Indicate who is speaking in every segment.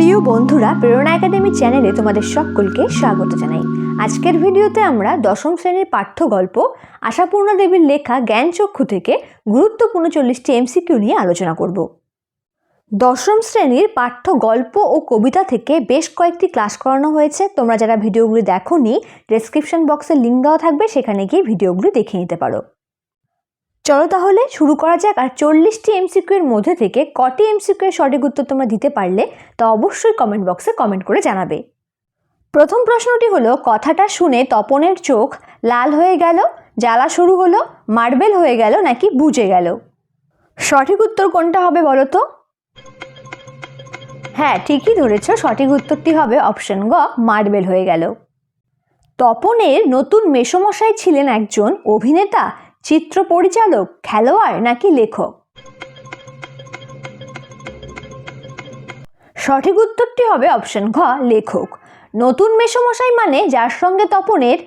Speaker 1: প্রিয় বন্ধুরা, প্রেরণা একাডেমি চ্যানেলে তোমাদের সকলকে স্বাগত জানাই। আজকের ভিডিওতে আমরা দশম শ্রেণির পাঠ্য গল্প, আশাপূর্ণা দেবীর লেখা জ্ঞানচক্ষু থেকে গুরুত্বপূর্ণ চল্লিশটি এমসিকিউ নিয়ে আলোচনা করব। দশম শ্রেণির পাঠ্য গল্প ও কবিতা থেকে বেশ কয়েকটি ক্লাস করানো হয়েছে। তোমরা যারা ভিডিওগুলি দেখো নি ডেসক্রিপশন বক্সে লিঙ্ক দেওয়া থাকবে, সেখানে গিয়ে ভিডিওগুলি দেখে নিতে পারো। চলো তাহলে শুরু করা যাক। আর চল্লিশটি এমসিকিউ এর মধ্যে থেকে কটি এমসিকিউ এর সঠিক উত্তর তোমরা দিতে পারলে, তা অবশ্যই কমেন্ট বক্সে কমেন্ট করে জানাবে। প্রথম প্রশ্নটি হলো, কথাটা শুনে তপনের চোখ লাল হয়ে গেল, জ্বালা শুরু হলো, মার্বেল হয়ে গেল, নাকি বুঝে গেল? সঠিক উত্তর কোনটা হবে বলো তো? হ্যাঁ ঠিকই ধরেছ, সঠিক উত্তরটি হবে অপশন গ, মার্বেল হয়ে গেল। তপনের নতুন মেসমশাই ছিলেন একজন অভিনেতা চিত্র পরিচালক, খেলোয়াড় নাকি লেখক? সঠিক উত্তরটি হবে অপশন ঘ, লেখক। নতুন মেসমশাই মানে যার সঙ্গে তপনের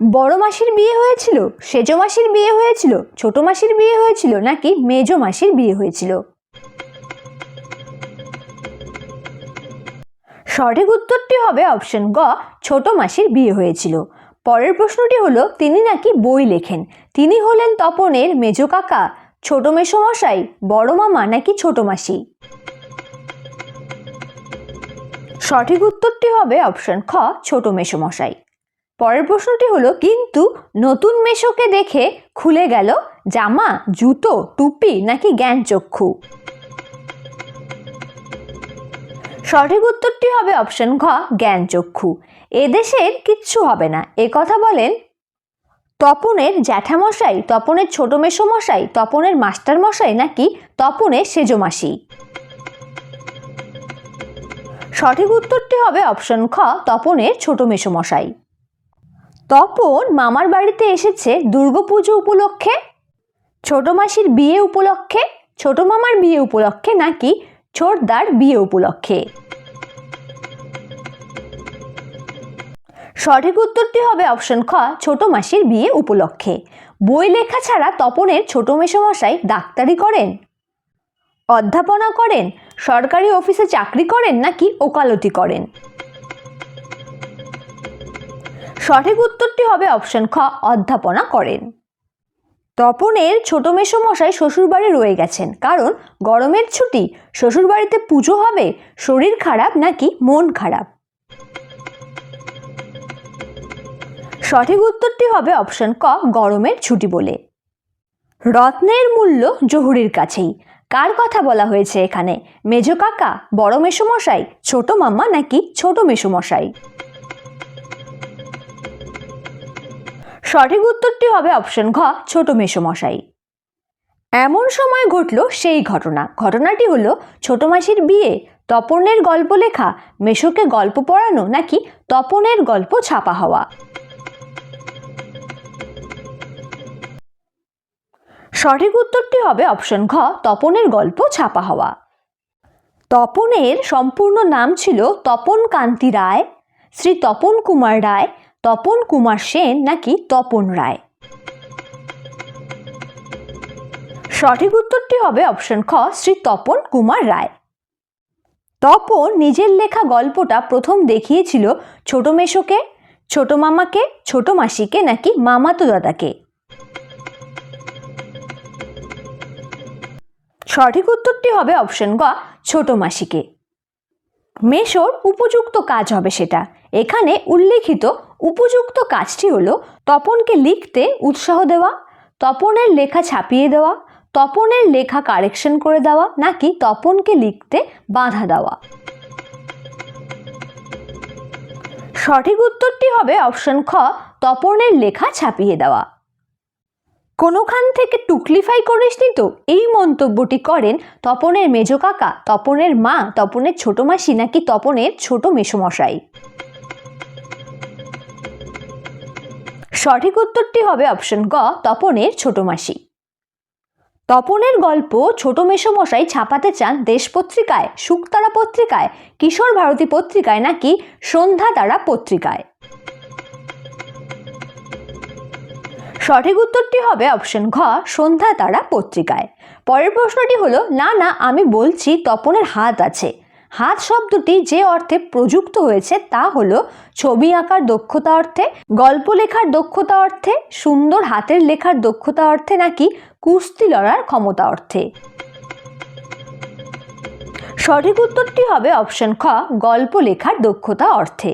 Speaker 1: বড় মাসির বিয়ে হয়েছিল, সেজ মাসির বিয়ে হয়েছিল, ছোট মাসির বিয়ে হয়েছিল নাকি মেজ মাসির বিয়ে হয়েছিল? সঠিক উত্তরটি হবে অপশন গ, ছোট মাসির বিয়ে হয়েছিল। পরের প্রশ্নটি হলো, তিনি নাকি বই লেখেন? তিনি হলেন তপনের মেজ কাকা, ছোট মেসমশাই, বড় মামা নাকি ছোট মাসি? সঠিক উত্তরটি হবে অপশন খ, ছোট মেসমশাই। পরের প্রশ্নটি হলো, কিন্তু নতুন মেশোকে দেখে খুলে গেল জামা, জুতো, টুপি নাকি জ্ঞান চক্ষু? সঠিক উত্তরটি হবে অপশন ঘ জ্ঞানচক্ষু এদেশের কিচ্ছু হবে না। এ কথা বলেন তপনের জ্যাঠামশাই, তপনের ছোট মেসমশাই, তপনের মাস্টার মশাই নাকি তপনের সেজমাসি? সঠিক উত্তরটি হবে অপশন খ, তপনের ছোট মেসমশাই। তপন মামার বাড়িতে এসেছে দুর্গাপুজো উপলক্ষে, ছোট মাসির বিয়ে উপলক্ষে, ছোট মামার বিয়ে উপলক্ষে নাকি ছোটদার বিয়ে উপলক্ষে? সঠিক উত্তরটি হবে অপশন খ, ছোট মাসির বিয়ে উপলক্ষে। বই লেখা ছাড়া তপনের ছোট মেসমশাই ডাক্তারি করেন? অধ্যাপনা করেন? সরকারি অফিসে চাকরি করেন নাকি ওকালতি করেন? সঠিক উত্তরটি হবে অপশন খ, অধ্যাপনা করেন। তপনের ছোট মেসমশাই শ্বশুরবাড়ি রয়ে গেছেন। কারণ গরমের ছুটি, শ্বশুরবাড়িতে পুজো হবে, শরীর খারাপ নাকি মন খারাপ? সঠিক উত্তরটি হবে অপশন ক, গরমের ছুটি বলে। রত্নের মূল্য জহুরির কাছেই। কার কথা বলা হয়েছে এখানে? মেজ কাকা, বড় মেসুমশাই, ছোট মামা নাকি ছোট মেসমশাই? সঠিক উত্তরটি হবে অপশন ঘ, ছোট মেসমশাই। এমন সময় ঘটল সেই ঘটনা। ঘটনাটি হলো, ছোট মাসির বিয়ে, তপনের গল্প লেখা মেশোকে গল্প পড়ানো নাকি তপনের গল্প ছাপা হওয়া। সঠিক উত্তরটি হবে অপশন ঘ, তপনের গল্প ছাপা হওয়া। তপনের সম্পূর্ণ নাম ছিল তপন কান্তি রায়, শ্রী তপন কুমার রায়, তপন কুমার সেন নাকি তপন রায়। সঠিক উত্তরটি হবে অপশন খ, শ্রী তপন কুমার রায়। তপন নিজের লেখা গল্পটা প্রথম দেখিয়েছিল ছোট মেশোকে ছোট মামাকে, ছোট মাসিকে নাকি মামাতো দাদাকে। সঠিক উত্তরটি হবে অপশন গ, ছোট মাসিকে। মেশোর উপযুক্ত কাজ হবে সেটা। এখানে উল্লেখিত উপযুক্ত কাজটি হলো তপনকে লিখতে উৎসাহ দেওয়া, তপনের লেখা ছাপিয়ে দেওয়া, তপনের লেখা কারেকশন করে দেওয়া নাকি তপনকে লিখতে বাধা দেওয়া। সঠিক উত্তরটি হবে অপশন খ, তপনের লেখা ছাপিয়ে দেওয়া। কোনোখান থেকে টুকলিফাই করিসনি তো? এই মন্তব্যটি করেন তপনের মেজ কাকা, তপনের মা, তপনের ছোট মাসি নাকি তপনের ছোট মেসমশাই। সঠিক উত্তরটি হবে অপশন গ, তপনের ছোট মাসি। তপনের গল্প ছোট মেসমশাই ছাপাতে চান দেশ পত্রিকায় শুকতারা পত্রিকায়, কিশোর ভারতী পত্রিকায় নাকি সন্ধ্যা তারা পত্রিকায়। সঠিক উত্তরটি হবে অপশন ঘ, সন্ধ্যা তারা পত্রিকায়। পরের প্রশ্নটি হলো, না না, আমি বলছি তপনের হাত আছে। হাত শব্দটি যে অর্থে প্রযুক্ত হয়েছে তা হলো ছবি আঁকার দক্ষতা অর্থে, গল্প লেখার দক্ষতা অর্থে, সুন্দর হাতের লেখার দক্ষতা অর্থে নাকি কুস্তি লড়ার ক্ষমতা অর্থে। সঠিক উত্তরটি হবে অপশন খ, গল্প লেখার দক্ষতা অর্থে।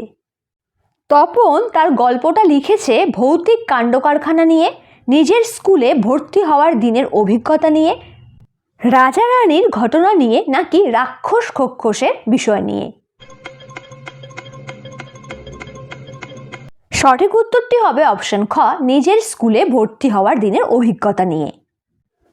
Speaker 1: তপন তার গল্পটা লিখেছে ভৌতিক কাণ্ড কারখানা নিয়ে, নিজের স্কুলে ভর্তি হওয়ার দিনের অভিজ্ঞতা নিয়ে, রাজা রানীর ঘটনা নিয়ে নাকি রাক্ষস খক্ষসের বিষয় নিয়ে। সঠিক উত্তরটি হবে অপশন খ, নিজের স্কুলে ভর্তি হওয়ার দিনের অভিজ্ঞতা নিয়ে।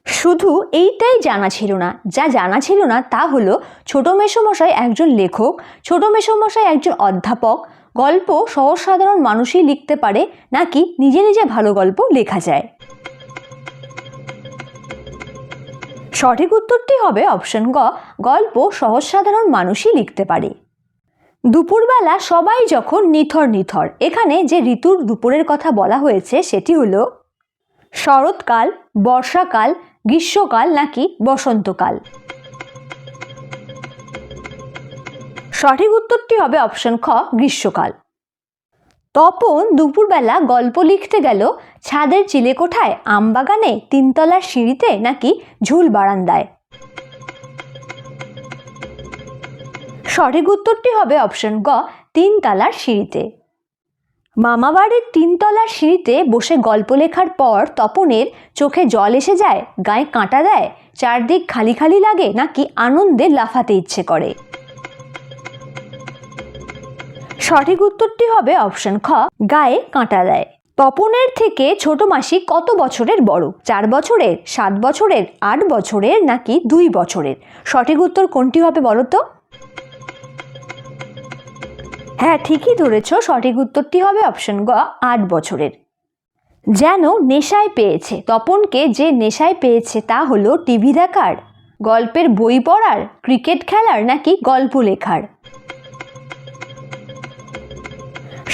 Speaker 1: শুধু এইটাই জানা ছিল না, যা জানা ছিল না তা হলো ছোটো মেসমশাই একজন লেখক, ছোটো মেসমশাই একজন অধ্যাপক গল্প সহজ সাধারণ মানুষই লিখতে পারে, নাকি নিজে নিজে ভালো গল্প লেখা যায়? সঠিক উত্তরটি হবে অপশন গ, গল্প সহজ সাধারণ মানুষই লিখতে পারে। দুপুরবেলা সবাই যখন নিথর নিথর, এখানে যে ঋতুর দুপুরের কথা বলা হয়েছে সেটি হলো শরৎকাল, বর্ষাকাল, গ্রীষ্মকাল, নাকি বসন্তকাল। সঠিক উত্তরটি হবে অপশন খ, গ্রীষ্মকাল। তপন দুপুরবেলা গল্প লিখতে গেল, ছাদের চিলে চিলেকোঠায় আমবাগানে তিনতলার সিঁড়িতে নাকি ঝুল বারান্দায়। সঠিক উত্তরটি হবে অপশন গ, তিনতলার সিঁড়িতে। মামাবাড়ির তিনতলার সিঁড়িতে বসে গল্প লেখার পর তপনের চোখে জল এসে যায়, গায়ে কাঁটা দেয়, চারদিক খালি খালি লাগে, নাকি আনন্দে লাফাতে ইচ্ছে করে। সঠিক উত্তরটি হবে অপশন খ, গায়ে কাঁটা দেয়। তপনের থেকে ছোট মাসি কত বছরের বড়? চার বছরের, সাত বছরের, আট বছরের নাকি দুই বছরের? সঠিক উত্তর কোনটি হবে বলো তো হ্যাঁ ঠিকই ধরেছ, সঠিক উত্তরটি হবে অপশন গ, আট বছরের। যেন নেশায় পেয়েছে। তপনকে যে নেশায় পেয়েছে তা হলো টিভি দেখার, গল্পের বই পড়ার, ক্রিকেট খেলার নাকি গল্প লেখার।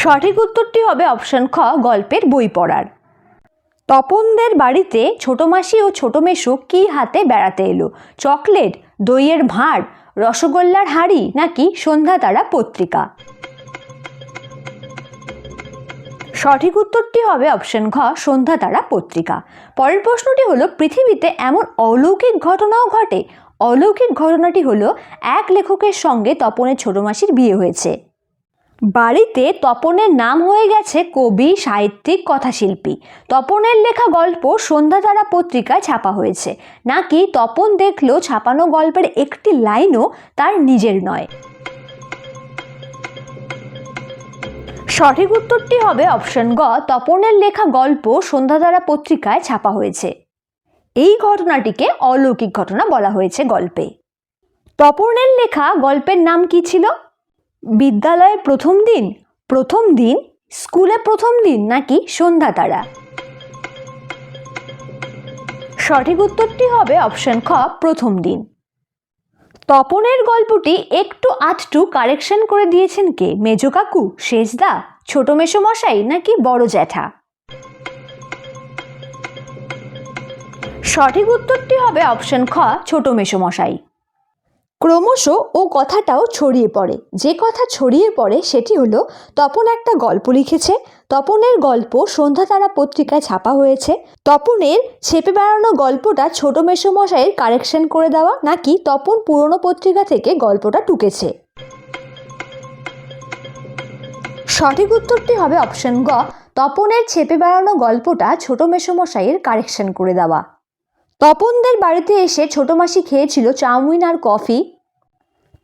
Speaker 1: সঠিক উত্তরটি হবে অপশন খ, গল্পের বই পড়ার। তপনদের বাড়িতে ছোট মাসি ও ছোট মেশো কি হাতে বেড়াতে এলো? চকলেট, দইয়ের ভাঁড়, রসগোল্লার হাড়ি নাকি সন্ধ্যা তারা পত্রিকা? সঠিক উত্তরটি হবে অপশন ঘ, সন্ধ্যা তারা পত্রিকা। পরের প্রশ্নটি হলো, পৃথিবীতে এমন অলৌকিক ঘটনাও ঘটে? অলৌকিক ঘটনাটি হলো, এক লেখকের সঙ্গে তপনের ছোট মাসির বিয়ে হয়েছে। বাড়িতে তপনের নাম হয়ে গেছে কবি, সাহিত্যিক, কথাশিল্পী। তপনের লেখা গল্প সন্ধ্যাতারা পত্রিকায় ছাপা হয়েছে। নাকি তপন দেখল ছাপানো গল্পের একটি লাইনও তার নিজের নয়। সঠিক উত্তরটি হবে অপশন গ, তপনের লেখা গল্প সন্ধ্যাতারা পত্রিকায় ছাপা হয়েছে। এই ঘটনাটিকে অলৌকিক ঘটনা বলা হয়েছে গল্পে। তপনের লেখা গল্পের নাম কি ছিল? বিদ্যালয়ে প্রথম দিন? প্রথম দিন? স্কুলে প্রথম দিন নাকি সন্ধ্যা তারা? সঠিক উত্তরটি হবে অপশন খ, প্রথম দিন। তপনের গল্পটি একটু আধটু কারেকশন করে দিয়েছেন কে? মেজ কাকু শেষদা ছোট মেশো মশাই নাকি বড় জ্যাঠা? সঠিক উত্তরটি হবে অপশন খ, ছোট মেশো মশাই। ক্রমশ ও কথাটাও ছড়িয়ে পড়ে। যে কথা ছড়িয়ে পড়ে সেটি হলো, তপন একটা গল্প লিখেছে। তপনের গল্প সন্ধ্যা তারা পত্রিকায় ছাপা হয়েছে। তপনের ছেপে বেড়ানো গল্পটা ছোট মেসমশাইয়ের কারেকশন করে দেওয়া, নাকি তপন পুরনো পত্রিকা থেকে গল্পটা টুকেছে? সঠিক উত্তরটি হবে অপশন গ। তপনের ছেপে বেড়ানো গল্পটা ছোট মেসমশাইয়ের কারেকশন করে দেওয়া। তপনদের বাড়িতে এসে ছোট মাসি খেয়েছিল চাউমিন আর কফি,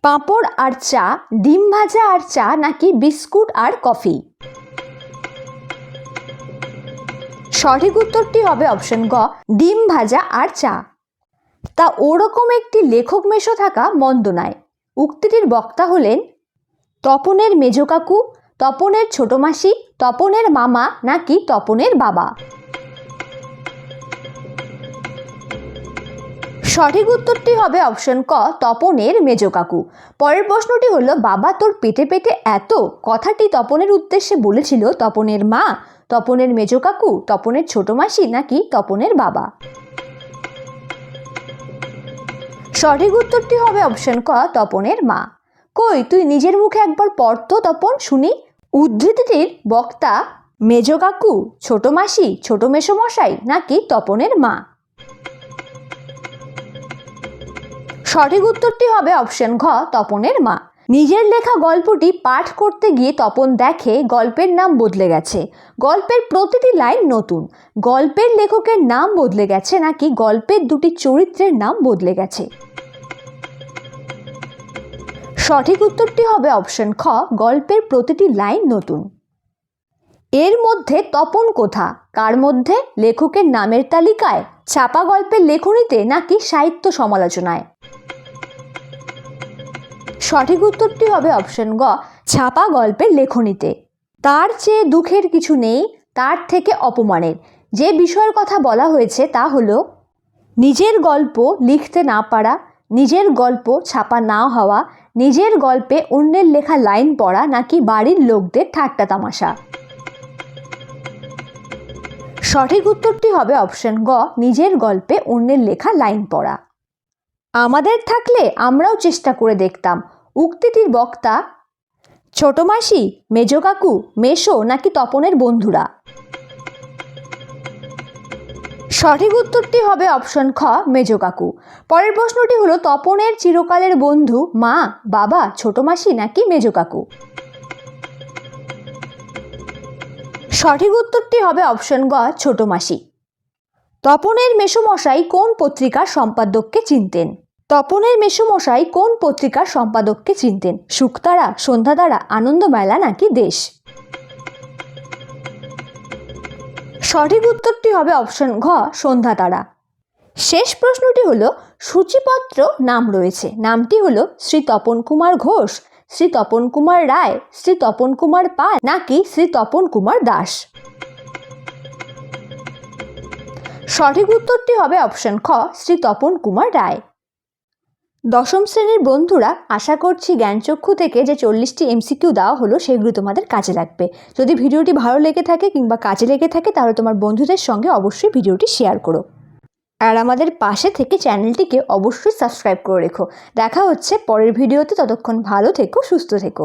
Speaker 1: পাঁপড় আর চা, ডিম ভাজা আর চা নাকি বিস্কুট আর কফি। সঠিক উত্তরটি হবে অপশন গ, ডিম ভাজা আর চা। তা ওরকম একটি লেখক মেশো থাকা মন্দ নয়। উক্তিটির বক্তা হলেন তপনের মেজ কাকু, তপনের ছোট মাসি, তপনের মামা নাকি তপনের বাবা। সঠিক উত্তরটি হবে অপশন ক, তপনের মেজ কাকু। পরের প্রশ্নটি হলো, বাবা তোর পেটে পেটে এত? কথাটি তপনের উদ্দেশ্যে বলেছিল, তপনের মা, তপনের মেজ কাকু, তপনের ছোট মাসি নাকি তপনের বাবা? সঠিক উত্তরটি হবে অপশন ক, তপনের মা। কই, তুই নিজের মুখে একবার পড়তো তপন? শুনি। উদ্ধৃতিটির বক্তা, মেজ কাকু, ছোট মাসি, ছোট মেসোমশাই নাকি তপনের মা? সঠিক উত্তরটি হবে অপশন ঘ, তপনের মা। নিজের লেখা গল্পটি পাঠ করতে গিয়ে তপন দেখে গল্পের নাম বদলে গেছে। গল্পের প্রতিটি লাইন নতুন। গল্পের লেখকের নাম বদলে গেছে নাকি গল্পের দুটি চরিত্রের নাম বদলে গেছে? সঠিক উত্তরটি হবে অপশন খ, গল্পের প্রতিটি লাইন নতুন। এর মধ্যে তপন কোথা? কার মধ্যে? লেখকের নামের তালিকায়? ছাপা গল্পের লেখনীতে নাকি সাহিত্য সমালোচনায়? সঠিক উত্তরটি হবে অপশন গ, ছাপা গল্পের লেখনীতে। তার চেয়ে দুঃখের কিছু নেই, তার থেকে অপমানের। যে বিষয়ের কথা বলা হয়েছে তা হলো, নিজের গল্প লিখতে না পারা, নিজের গল্প ছাপা না হওয়া, নিজের গল্পে অন্যের লেখা লাইন পড়া নাকি বাড়ির লোকদের ঠাট্টা তামাশা। সঠিক উত্তরটি হবে অপশন গ, নিজের গল্পে অন্যের লেখা লাইন পড়া। আমাদের থাকলে আমরাও চেষ্টা করে দেখতাম। উক্তিটির বক্তা, ছোট মাসি, মেজ কাকু মেশো নাকি তপনের বন্ধুরা? সঠিক উত্তরটি হবে অপশন খ, মেজ কাকু। পরের প্রশ্নটি হলো, তপনের চিরকালের বন্ধু মা, বাবা, ছোট মাসি নাকি মেজ কাকু? সঠিক উত্তরটি হবে অপশন গ, ছোট মাসি। তপনের মেসোমশাই কোন পত্রিকার সম্পাদককে চিনতেন? তপনের মেসুমশাই কোন পত্রিকার সম্পাদককে চিনতেন? শুকতারা সন্ধ্যাতারা আনন্দমেলা নাকি দেশ? সঠিক উত্তরটি হবে অপশন ঘ সন্ধ্যাতারা শেষ প্রশ্নটি হলো, সূচিপত্র নাম রয়েছে। নামটি হলো শ্রী তপন কুমার ঘোষ, শ্রী তপন কুমার রায়, শ্রী তপন কুমার পাল নাকি শ্রী তপন কুমার দাস? সঠিক উত্তরটি হবে অপশন খ, শ্রী তপন কুমার রায়। দশম শ্রেণির বন্ধুরা আশা করছি জ্ঞানচক্ষু থেকে যে চল্লিশটি এমসিকিউ দেওয়া হলো সেগুলো তোমাদের কাজে লাগবে। যদি ভিডিওটি ভালো লেগে থাকে কিংবা কাজে লেগে থাকে তাহলে তোমার বন্ধুদের সঙ্গে অবশ্যই ভিডিওটি শেয়ার করো। আর আমাদের পাশে থেকে চ্যানেলটিকে অবশ্যই সাবস্ক্রাইব করে রেখো। দেখা হচ্ছে পরের ভিডিওতে, ততক্ষণ ভালো থেকো, সুস্থ থেকো।